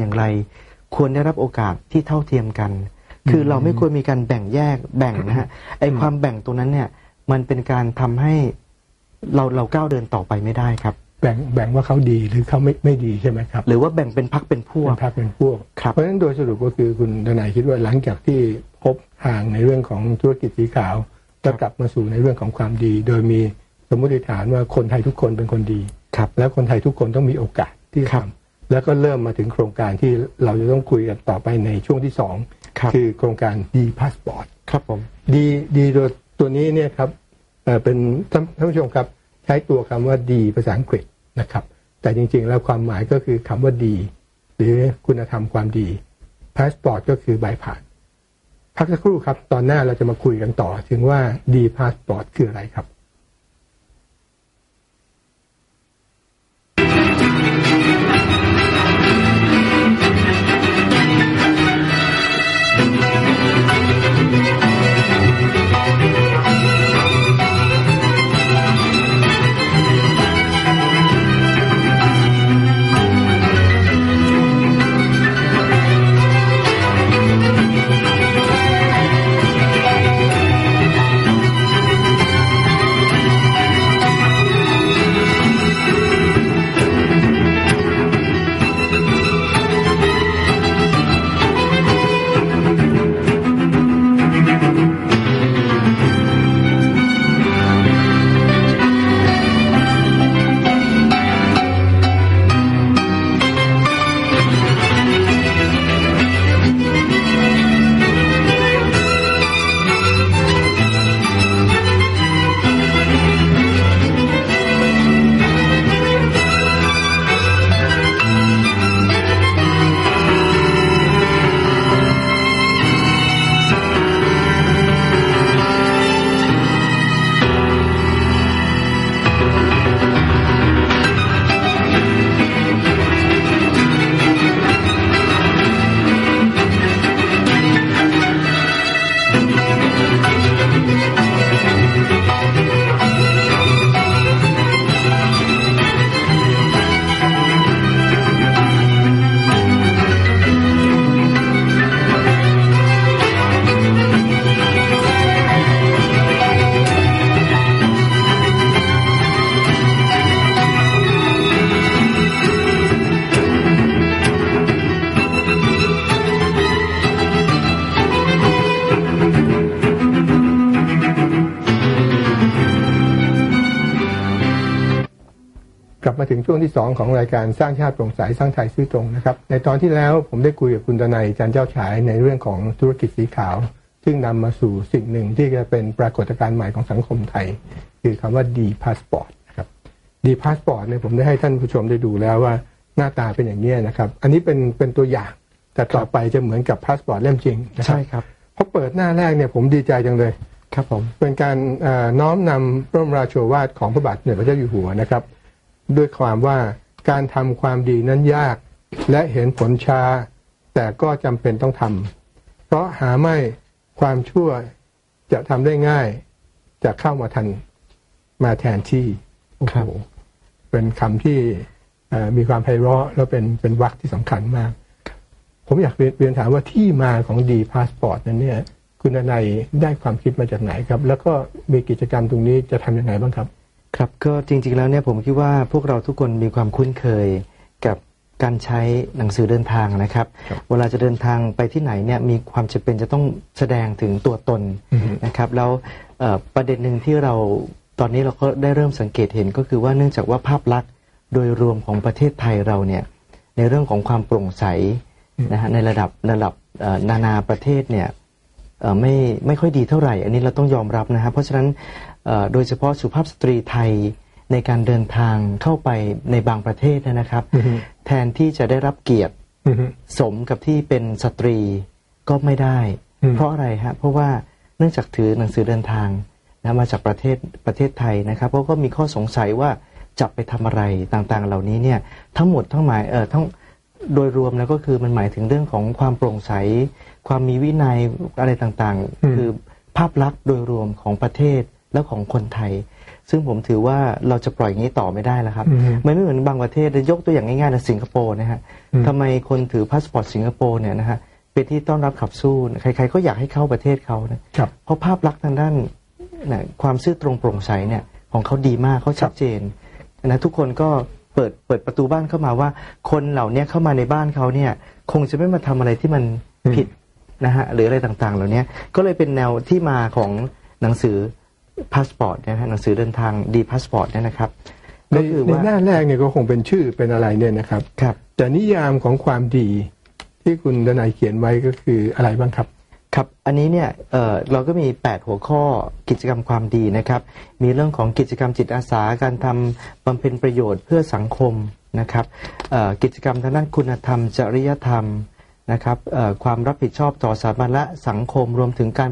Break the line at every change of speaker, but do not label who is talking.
อย่างไร ควรได้รับโอกาสที่เท่าเทียมกัน คือเราไม่ควรมีการแบ่งแยกแบ่งนะฮะไอความแบ่งตรงนั้นเนี่ยมันเป็นการทำให้เราเราก้าวเดินต่อไปไม่ได้ครับ
แบ่งแบ่งว่าเขาดีหรือเขาไม่ไม่ดีใช่ไหมครับ
หรือว่าแบ่งเป็นพักเป็นพว
เป็
ก
นพรรคเป็นพวก
ครับ
เพราะฉะนั้นโดยสรุปก็คือคุณทนายคิดว่าหลังจากที่พบทางในเรื่องของธุรกิจสีขาวก็กลับมาสู่ในเรื่องของความดี โดยมีสมมติฐานว่าคนไทยทุกคนเป็นคนดี
ครับ
และคนไทยทุกคนต้องมีโอกาสที่
ครั
ทำ
บ
แล้วก็เริ่มมาถึงโครงการที่เราจะต้องคุยกันต่อไปในช่วงที่สอง
ครับ
คือโครงการดีพาสปอร์ต
ครับผม
ดีดีโดยตัวนี้เนี่ยครับเอ่อเป็นท่านท่านผู้ชมครับใช้ตัวคำว่าดีภาษาอังกฤษนะครับ แต่จริงๆ แล้วความหมายก็คือคำว่าดี หรือคุณธรรมความดีพาสปอร์ตก็คือใบผ่าน พักสักครู่ครับ ตอนหน้าเราจะมาคุยกันต่อ ถึงว่าดีพาสปอร์ตคืออะไรครับ กลับมาถึงช่วงที่ 2 ของรายการสร้างชาติโปร่งใสสร้างไทยซื่อตรงนะครับ ในตอนที่แล้วผมได้คุยกับคุณดนัยจันเจ้าฉายในเรื่องของธุรกิจสีขาว ซึ่งนำมาสู่สิ่งหนึ่งที่จะเป็นปรากฏการณ์ใหม่ของสังคมไทย คือคำว่าดีพาสปอร์ตนะครับดีพาสปอร์ตเนี่ยผมได้ให้ท่านผู้ชมได้ดูแล้วว่าหน้าตาเป็นอย่างนี้นะครับ อันนี้เป็นเป็นตัวอย่าง แต่ต่อไปจะเหมือนกับพาสปอร์ตเล่มจริงนะครั
ใช่ครับ
พอเปิดหน้าแรกเนี่ยผมดีใจจังเลย
ครับผม
เป็นการเอ่อน้อมนำพระบรมราโชวาทของพระบาทสมเด็จพระเจ้าอยู่หัวนะครับ ด้วยความว่าการทำความดีนั้นยาก และเห็นผลช้า แต่ก็จำเป็นต้องทำเพราะหาไม่ความชั่วจะทำได้ง่าย จะเข้ามาทันมาแทนที่โอ้
ครั
โห
บ
เป็นคำที่เอ่อมีความไพเราะแล้วเป็นเป็นวรรคที่สำคัญมาก ผมอยากเรียนเรียนถามว่าที่มาของดีพาสปอร์ตนั้นเนี่ย คุณนายได้ความคิดมาจากไหนครับ แล้วก็มีกิจกรรมตรงนี้จะทำยังไงบ้างครับ
ครับก็จริงๆแล้วเนี่ยผมคิดว่าพวกเราทุกคนมีความคุ้นเคยกับการใช้หนังสือเดินทางนะครับ
ครับ
เวลาจะเดินทางไปที่ไหนเนี่ยมีความจำเป็นจะต้องแสดงถึงตัวตน
อือฮึ
นะครับ แล้วเอ่อประเด็นหนึ่งที่เราตอนนี้เราก็ได้เริ่มสังเกตเห็นก็คือว่าเนื่องจากว่าภาพลักษณ์โดยรวมของประเทศไทยเราเนี่ยในเรื่องของความโปร่งใสนะฮะในระดับระดับเอ่อนานาประเทศเนี่ยเอ่อ ไม่ไม่ค่อยดีเท่าไหร่ อันนี้เราต้องยอมรับนะฮะเพราะฉะนั้นเอ่อโดยเฉพาะสุภาพสตรีไทยในการเดินทางเข้าไปในบางประเทศเนยนะครับ
อือฮึ
แทนที่จะได้รับเกียรติ
อือฮึ
สมกับที่เป็นสตรีก็ไม่ได้
อืม
เพราะอะไรฮะเพราะว่าเนื่องจากถือหนังสือเดินทางนะมาจากประเทศประเทศไทยนะครับเพราะก็มีข้อสงสัยว่าจะไปทำอะไรต่างๆ เหล่านี้เนี่ยทั้งหมดทั้งหมายเอ่อทั้ง โดยรวมแล้วก็คือมันหมายถึงเรื่องของความโปร่งใส ความมีวินัยอะไรต่าง
อืม
ๆคือภาพลักษณ์โดยรวมของประเทศและของคนไทย ซึ่งผมถือว่าเราจะปล่อยอย่างนี้ต่อไม่ได้แล้วครับ
อืม
มันไม่เหมือนบางประเทศยกตัวอย่างง่ายๆนะสิงคโปร์นะฮะ
อืม
ทำไมคนถือพาสปอร์ตสิงคโปร์เนี่ยนะฮะเป็นที่ต้อนรับขับสู้ใครๆก็อยากให้เข้าประเทศเขานะครับเพราะภาพลักษณ์ทางด้านนะความซื่อตรงโปร่งใสเนี่ยของเขาดีมากเขาชัดเจนนะทุกคนก็เปิดเปิดประตูบ้านเข้ามาว่า คนเหล่านี้เข้ามาในบ้านเขาเนี่ยคงจะไม่มาทำอะไรที่มัน
อืม
ผิดนะฮะหรืออะไรต่างๆ เหล่านี้ก็เลยเป็นแนวที่มาของหนังสือพาสปอร์ตนะฮะหนังสือเดินทางดีพาสปอร์ตเนี่ยนะครับ
ใน
ก็คือ
ใน
ว่า
หน้าแรกเนี่ยก็คงเป็นชื่อเป็นอะไรเนี่ยนะครับ
ครับ
แต่นิยามของความดีที่คุณดนายเขียนไว้ก็คืออะไรบ้างครับ
ครับ อันนี้เนี่ยเเราก็มี 8 หัวข้อกิจกรรมความดีนะครับ มีเรื่องของกิจกรรมจิตอาสา การทำบำเพ็ญประโยชน์เพื่อสังคมนะครับกิจกรรมทางด้านคุณธรรม จริยธรรมนะครับความรับผิดชอบต่อสถาบันและสังคมรวมถึงการ